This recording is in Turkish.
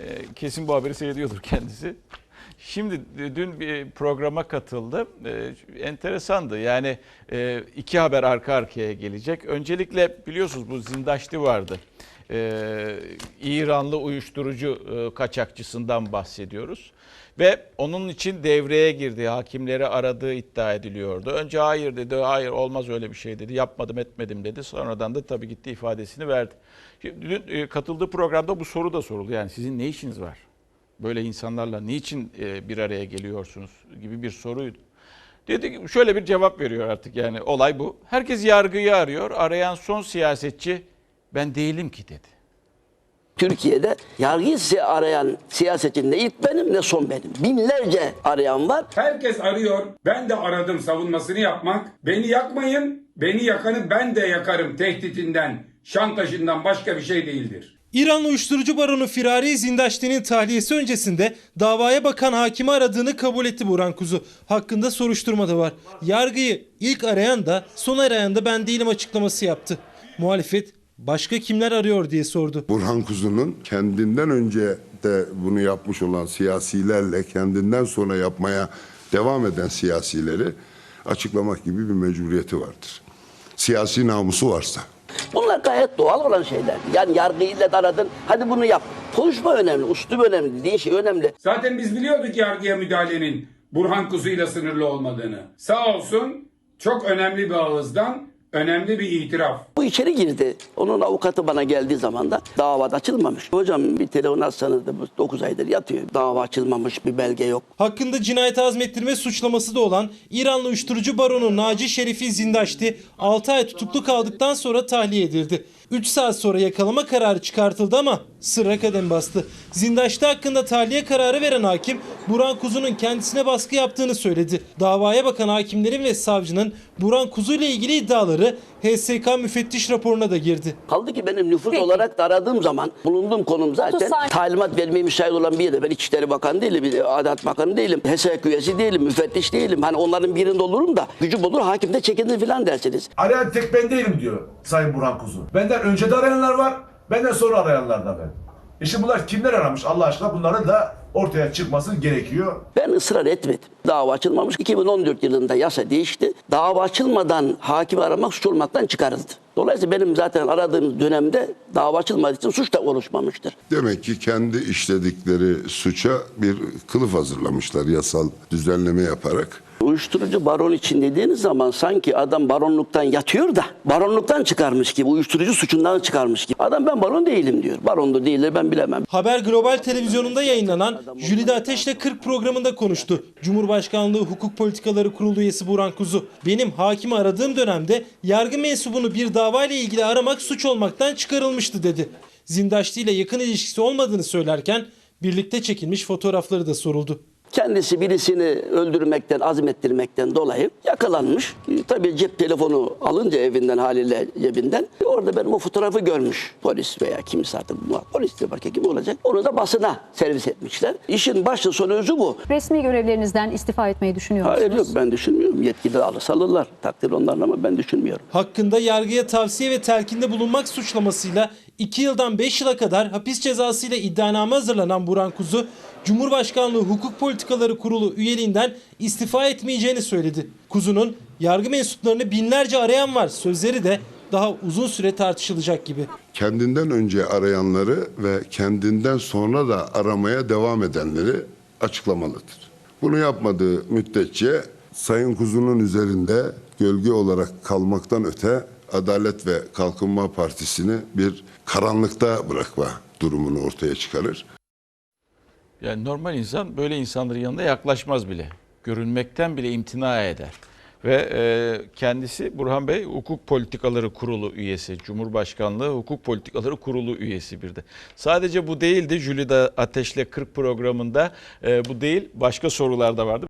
E, kesin bu haberi seyrediyordur kendisi. Şimdi dün bir programa katıldı. E, enteresandı. Yani e, iki haber arka arkaya gelecek. Öncelikle biliyorsunuz bu Zindaşti vardı. E, İranlı uyuşturucu e, kaçakçısından bahsediyoruz. Ve onun için devreye girdi. Hakimleri aradığı iddia ediliyordu. Önce hayır dedi. Hayır olmaz öyle bir şey dedi. Yapmadım etmedim dedi. Sonradan da tabii gitti ifadesini verdi. Şimdi dün e, katıldığı programda bu soru da soruldu. Yani sizin ne işiniz var? Böyle insanlarla niçin e, bir araya geliyorsunuz gibi bir soruydu. Dedi ki şöyle bir cevap veriyor artık yani olay bu. Herkes yargıyı arıyor. Arayan son siyasetçi ben değilim ki dedi. Türkiye'de yargıyı arayan siyasetçi ne ilk benim ne son benim. Binlerce arayan var. Herkes arıyor. Ben de aradım savunmasını yapmak. Beni yakmayın. Beni yakanı ben de yakarım tehditinden, şantajından başka bir şey değildir. İranlı uyuşturucu baronu Firari Zindaşti'nin tahliyesi öncesinde davaya bakan hakimi aradığını kabul etti Burhan Kuzu. Hakkında soruşturma da var. Yargıyı ilk arayan da son arayan da ben değilim açıklaması yaptı. Muhalefet başka kimler arıyor diye sordu. Burhan Kuzu'nun kendinden önce de bunu yapmış olan siyasilerle kendinden sonra yapmaya devam eden siyasileri açıklamak gibi bir mecburiyeti vardır. Siyasi namusu varsa. Bunlar gayet doğal olan şeyler. Yani yargıyla da aradın. Hadi bunu yap. Konuşma önemli, üslup önemli, dediğin şey önemli. Zaten biz biliyorduk yargıya müdahalenin Burhan Kuzu'yla sınırlı olmadığını. Sağ olsun çok önemli bir ağızdan önemli bir itiraf. Bu içeri girdi. Onun avukatı bana geldiği zaman da dava açılmamış. Hocam bir telefon atsanız da bu 9 aydır yatıyor. Dava açılmamış bir belge yok. Hakkında cinayet azmettirme suçlaması da olan İranlı uyuşturucu baronu Naci Şerifi Zindaşti 6 ay tutuklu kaldıktan sonra tahliye edildi. 3 saat sonra yakalama kararı çıkartıldı ama sırra kadem bastı. Zindaşti hakkında tahliye kararı veren hakim Burhan Kuzu'nun kendisine baskı yaptığını söyledi. Davaya bakan hakimlerin ve savcının Burhan Kuzu ile ilgili iddiaları HSK müfettiş raporuna da girdi. Kaldı ki benim nüfus Peki. olarak da aradığım zaman bulunduğum konum zaten talimat vermeye müsait olan bir yerde. Ben İçişleri Bakanı değilim, Adalet Bakanı değilim, HSK üyesi değilim, müfettiş değilim. Hani onların birinde olurum da gücüm olur hakim de çekinir falan dersiniz. Arayan tek ben değilim diyor Sayın Burhan Kuzu. Benden önce de arayanlar var, benden sonra arayanlar da ben. E şimdi bunlar kimler aramış Allah aşkına bunların da ortaya çıkması gerekiyor. Ben ısrar etmedim. Dava açılmamış. 2014 yılında yasa değişti. Dava açılmadan hakimi aramak suç olmaktan çıkarıldı. Dolayısıyla benim zaten aradığım dönemde dava açılmadığı için suç da oluşmamıştır. Demek ki kendi işledikleri suça bir kılıf hazırlamışlar yasal düzenleme yaparak. Uyuşturucu baron için dediğiniz zaman sanki adam baronluktan yatıyor da baronluktan çıkarmış gibi, uyuşturucu suçundan çıkarmış gibi. Adam ben baron değilim diyor. Baron değildir ben bilemem. Haber Global Televizyonunda yayınlanan Jülide Ateş'le 40 programında konuştu. Cumhurbaşkanlığı Hukuk Politikaları Kurulu üyesi Burhan Kuzu. Benim hakimi aradığım dönemde yargı mensubunu bir davayla ilgili aramak suç olmaktan çıkarılmıştı dedi. Zindaşti ile yakın ilişkisi olmadığını söylerken birlikte çekilmiş fotoğrafları da soruldu. Kendisi birisini öldürmekten, azmettirmekten dolayı yakalanmış. Tabii cep telefonu alınca evinden haliyle cebinden orada benim o fotoğrafı görmüş polis veya kimse artık bu polis de belki kim olacak. Onu da basına servis etmişler. İşin başlı sonu özü bu. Resmi görevlerinizden istifa etmeyi düşünüyor musunuz? Hayır yok ben düşünmüyorum. Yetkili alır salırlar. Takdir onların ama ben düşünmüyorum. Hakkında yargıya tavsiye ve telkinde bulunmak suçlamasıyla 2 yıldan 5 yıla kadar hapis cezasıyla iddianame hazırlanan Burhan Kuzu, Cumhurbaşkanlığı Hukuk Politikaları Kurulu üyeliğinden istifa etmeyeceğini söyledi. Kuzu'nun yargı mensuplarını binlerce arayan var sözleri de daha uzun süre tartışılacak gibi. Kendinden önce arayanları ve kendinden sonra da aramaya devam edenleri açıklamalıdır. Bunu yapmadığı müddetçe Sayın Kuzu'nun üzerinde gölge olarak kalmaktan öte Adalet ve Kalkınma Partisi'ni bir karanlıkta bırakma durumunu ortaya çıkarır. Yani normal insan böyle insanların yanına yaklaşmaz bile. Görünmekten bile imtina eder. Ve e, kendisi Burhan Bey Hukuk Politikaları Kurulu üyesi, Cumhurbaşkanlığı Hukuk Politikaları Kurulu üyesi bir de. Sadece bu değildi. Jülide Ateş'le 40 programında e, bu değil başka sorular da vardı.